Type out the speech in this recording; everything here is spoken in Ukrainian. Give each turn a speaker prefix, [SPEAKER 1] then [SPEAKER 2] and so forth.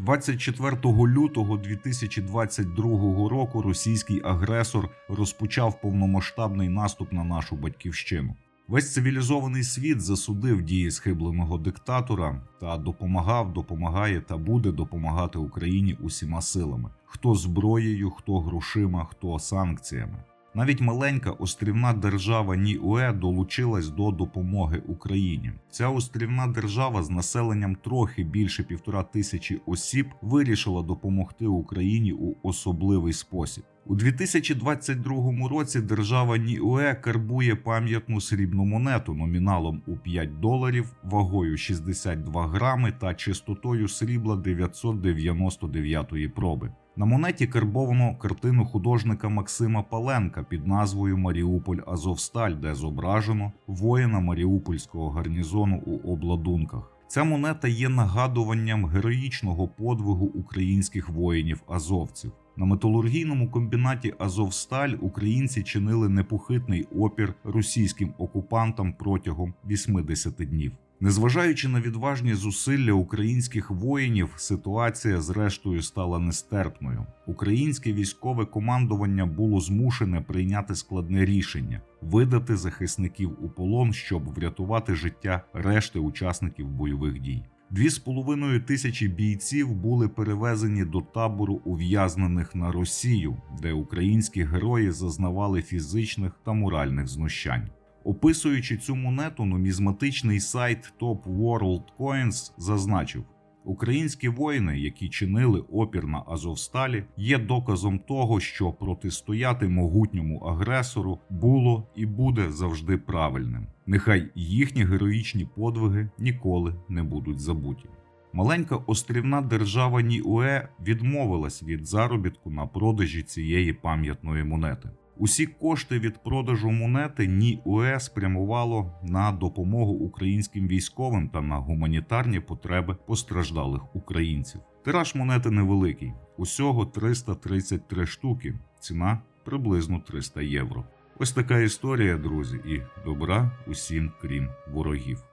[SPEAKER 1] 24 лютого 2022 року російський агресор розпочав повномасштабний наступ на нашу батьківщину. Весь цивілізований світ засудив дії схибленого диктатора та допомагав, допомагає та буде допомагати Україні усіма силами: хто зброєю, хто грошима, хто санкціями. Навіть маленька острівна держава Ніуе долучилась до допомоги Україні. Ця острівна держава з населенням трохи більше півтора тисячі осіб вирішила допомогти Україні у особливий спосіб. У 2022 році держава Ніуе карбує пам'ятну срібну монету номіналом у 5 доларів, вагою 62 грами та чистотою срібла 999 проби. На монеті карбовано картину художника Максима Паленка під назвою Маріуполь Азовсталь, де зображено воїна Маріупольського гарнізону у обладунках. Ця монета є нагадуванням героїчного подвигу українських воїнів-азовців. На металургійному комбінаті Азовсталь українці чинили непохитний опір російським окупантам протягом 80 днів. Незважаючи на відважні зусилля українських воїнів, ситуація зрештою стала нестерпною. Українське військове командування було змушене прийняти складне рішення видати захисників у полон, щоб врятувати життя решти учасників бойових дій. Дві з половиною тисячі бійців були перевезені до табору ув'язнених на Росію, де українські герої зазнавали фізичних та моральних знущань. Описуючи цю монету, нумізматичний сайт Top World Coins зазначив: українські воїни, які чинили опір на Азовсталі, є доказом того, що протистояти могутньому агресору було і буде завжди правильним. Нехай їхні героїчні подвиги ніколи не будуть забуті. Маленька острівна держава Ніуе відмовилась від заробітку на продажі цієї пам'ятної монети. Усі кошти від продажу монети ні НІУЕ спрямувало на допомогу українським військовим та на гуманітарні потреби постраждалих українців. Тираж монети невеликий, усього 333 штуки, ціна приблизно 300 євро. Ось така історія, друзі, і добра усім, крім ворогів.